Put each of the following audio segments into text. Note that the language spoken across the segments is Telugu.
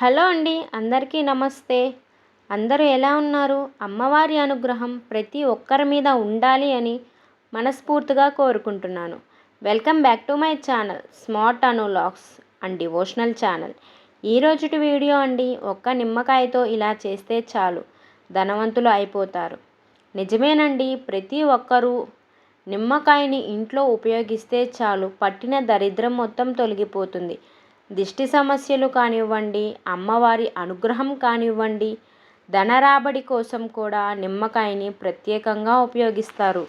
హలో అండి అందరికీ నమస్తే. అందరూ ఎలా ఉన్నారు? అమ్మవారి అనుగ్రహం ప్రతి ఒక్కరి మీద ఉండాలి అని మనస్ఫూర్తిగా కోరుకుంటున్నాను. Welcome back to my channel smart analogs and devotional channel. ఈరోజుటి video అండి ఒక్క నిమ్మకాయతో ఇలా చేస్తే చాలు ధనవంతులు అయిపోతారు. నిజమేనండి ప్రతి ఒక్కరూ నిమ్మకాయని ఇంట్లో ఉపయోగిస్తే చాలు పట్టిన దరిద్రం మొత్తం తొలగిపోతుంది. దిష్టి సమస్యలు కానివ్వండి అమ్మవారి అనుగ్రహం కానివ్వండి ధనరాబడి కోసం కూడా నిమ్మకాయని ప్రత్యేకంగా ఉపయోగిస్తారు.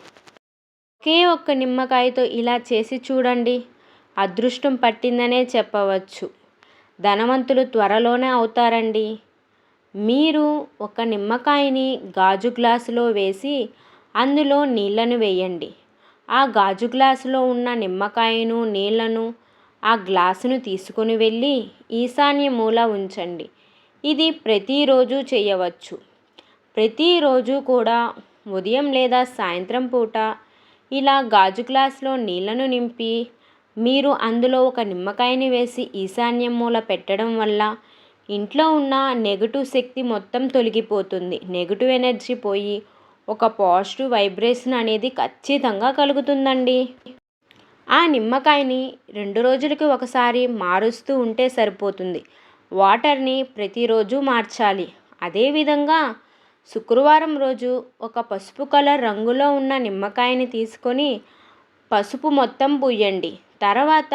ఒకే ఒక్క నిమ్మకాయతో ఇలా చేసి చూడండి. అదృష్టం పట్టిందనే చెప్పవచ్చు. ధనవంతులు త్వరలోనే అవుతారండి. మీరు ఒక నిమ్మకాయని గాజు గ్లాసులో వేసి అందులో నీళ్ళను వేయండి. ఆ గాజు గ్లాసులో ఉన్న నిమ్మకాయను నీళ్ళను ఆ గ్లాసును తీసుకుని వెళ్ళి ఈశాన్య మూల ఉంచండి. ఇది ప్రతిరోజు చేయవచ్చు. ప్రతిరోజు కూడా ఉదయం లేదా సాయంత్రం పూట ఇలా గాజు గ్లాసులో నీళ్ళను నింపి మీరు అందులో ఒక నిమ్మకాయని వేసి ఈశాన్య మూల పెట్టడం వల్ల ఇంట్లో ఉన్న నెగటివ్ శక్తి మొత్తం తొలగిపోతుంది. నెగటివ్ ఎనర్జీ పోయి ఒక పాజిటివ్ వైబ్రేషన్ అనేది ఖచ్చితంగా కలుగుతుందండి. ఆ నిమ్మకాయని రెండు రోజులకి ఒకసారి మారుస్తూ ఉంటే సరిపోతుంది. వాటర్ని ప్రతిరోజు మార్చాలి. అదేవిధంగా శుక్రవారం రోజు ఒక పసుపు కలర్ రంగులో ఉన్న నిమ్మకాయని తీసుకొని పసుపు మొత్తం పూయండి. తర్వాత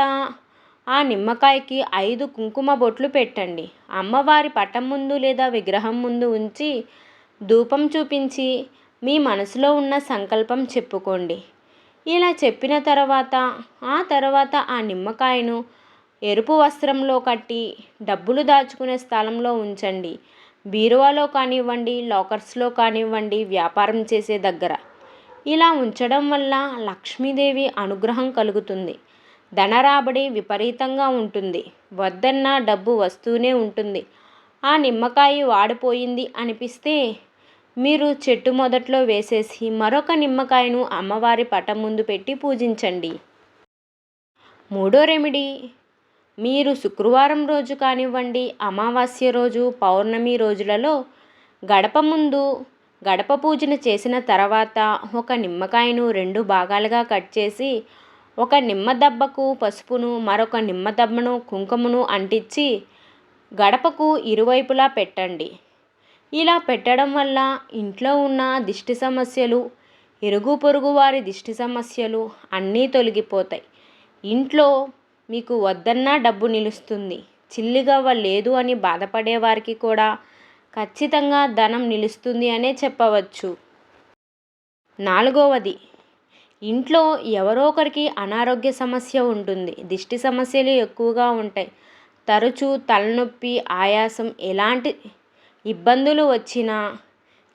ఆ నిమ్మకాయకి ఐదు కుంకుమ బొట్లు పెట్టండి. అమ్మవారి పటం ముందు లేదా విగ్రహం ముందు ఉంచి ధూపం చూపించి మీ మనసులో ఉన్న సంకల్పం చెప్పుకోండి. ఇలా చెప్పిన తర్వాత ఆ తర్వాత ఆ నిమ్మకాయను ఎరుపు వస్త్రంలో కట్టి డబ్బులు దాచుకునే స్థలంలో ఉంచండి. బీరువాలో కానివ్వండి లాకర్స్లో కానివ్వండి వ్యాపారం చేసే దగ్గర. ఇలా ఉంచడం వల్ల లక్ష్మీదేవి అనుగ్రహం కలుగుతుంది. ధనరాబడి విపరీతంగా ఉంటుంది. వద్దన్న డబ్బు వస్తూనే ఉంటుంది. ఆ నిమ్మకాయ వాడిపోయింది అనిపిస్తే మీరు చెట్టు మొదట్లో వేసేసి మరొక నిమ్మకాయను అమ్మవారి పటం ముందు పెట్టి పూజించండి. మూడో రెమెడీ. మీరు శుక్రవారం రోజు కానివ్వండి అమావాస్య రోజు పౌర్ణమి రోజులలో గడప ముందు గడప పూజన చేసిన తర్వాత ఒక నిమ్మకాయను రెండు భాగాలుగా కట్ చేసి ఒక నిమ్మ దెబ్బకు పసుపును మరొక నిమ్మ దెబ్బను కుంకుమను అంటించి గడపకు ఇరువైపులా పెట్టండి. ఇలా పెట్టడం వల్ల ఇంట్లో ఉన్న దిష్టి సమస్యలు ఇరుగు పొరుగు వారి దిష్టి సమస్యలు అన్నీ తొలగిపోతాయి. ఇంట్లో మీకు వద్దన్నా డబ్బు నిలుస్తుంది. చిల్లిగవ్వ లేదు అని బాధపడే వారికి కూడా ఖచ్చితంగా ధనం నిలుస్తుంది అనే చెప్పవచ్చు. నాలుగవది ఇంట్లో ఎవరో ఒకరికి అనారోగ్య సమస్య ఉంటుంది. దిష్టి సమస్యలు ఎక్కువగా ఉంటాయి. తరచూ తలనొప్పి ఆయాసం ఎలాంటి ఇబ్బందులు వచ్చినా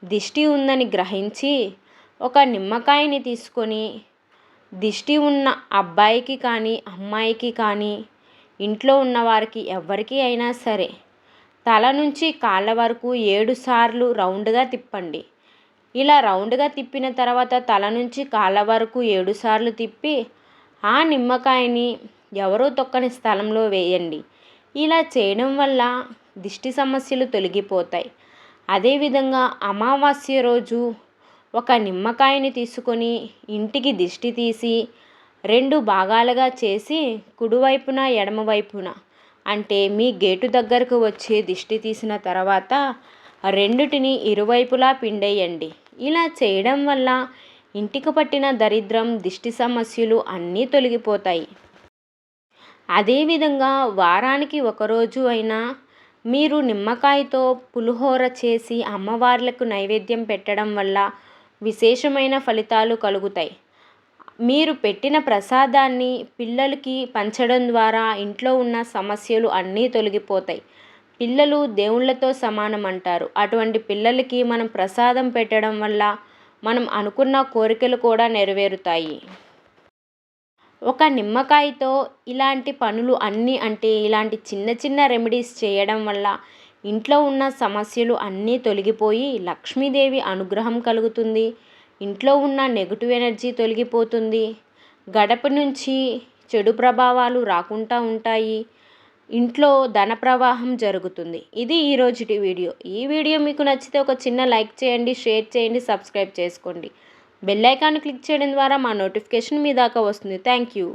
దిష్టి ఉందని గ్రహించి ఒక నిమ్మకాయని తీసుకొని దిష్టి ఉన్న అబ్బాయికి కానీ అమ్మాయికి కానీ ఇంట్లో ఉన్నవారికి ఎవరికి అయినా సరే తల నుంచి కాళ్ళ వరకు ఏడు సార్లు రౌండ్గా తిప్పండి. ఇలా రౌండ్గా తిప్పిన తర్వాత తల నుంచి కాళ్ళ వరకు ఏడు సార్లు తిప్పి ఆ నిమ్మకాయని ఎవరో తొక్కని స్థలంలో వేయండి. ఇలా చేయడం వల్ల దిష్టి సమస్యలు తొలగిపోతాయి. అదేవిధంగా అమావాస్య రోజు ఒక నిమ్మకాయని తీసుకొని ఇంటికి దిష్టి తీసి రెండు భాగాలుగా చేసి కుడివైపున ఎడమవైపున అంటే మీ గేటు దగ్గరకు వచ్చే దిష్టి తీసిన తర్వాత రెండిటిని ఇరువైపులా పిండేయండి. ఇలా చేయడం వల్ల ఇంటికి పట్టిన దరిద్రం దిష్టి సమస్యలు అన్నీ తొలగిపోతాయి. అదేవిధంగా వారానికి ఒకరోజు అయినా మీరు నిమ్మకాయతో పులిహోర చేసి అమ్మవార్లకు నైవేద్యం పెట్టడం వల్ల విశేషమైన ఫలితాలు కలుగుతాయి. మీరు పెట్టిన ప్రసాదాన్ని పిల్లలకి పంచడం ద్వారా ఇంట్లో ఉన్న సమస్యలు అన్నీ తొలగిపోతాయి. పిల్లలు దేవుళ్ళతో సమానం అంటారు. అటువంటి పిల్లలకి మనం ప్రసాదం పెట్టడం వల్ల మనం అనుకున్న కోరికలు కూడా నెరవేరుతాయి. ఒక నిమ్మకాయతో ఇలాంటి పనులు అన్నీ అంటే ఇలాంటి చిన్న చిన్న రెమెడీస్ చేయడం వల్ల ఇంట్లో ఉన్న సమస్యలు అన్నీ తొలగిపోయి లక్ష్మీదేవి అనుగ్రహం కలుగుతుంది. ఇంట్లో ఉన్న నెగిటివ్ ఎనర్జీ తొలగిపోతుంది. గడప నుంచి చెడు ప్రభావాలు రాకుండా ఉంటాయి. ఇంట్లో ధన ప్రవాహం జరుగుతుంది. ఇది ఈరోజుటి వీడియో. ఈ వీడియో మీకు నచ్చితే ఒక చిన్న లైక్ చేయండి షేర్ చేయండి సబ్స్క్రైబ్ చేసుకోండి. బెల్ ఐకాన్ క్లిక్ చేయడం ద్వారా మా నోటిఫికేషన్ మీ దాకా వస్తుంది. Thank you.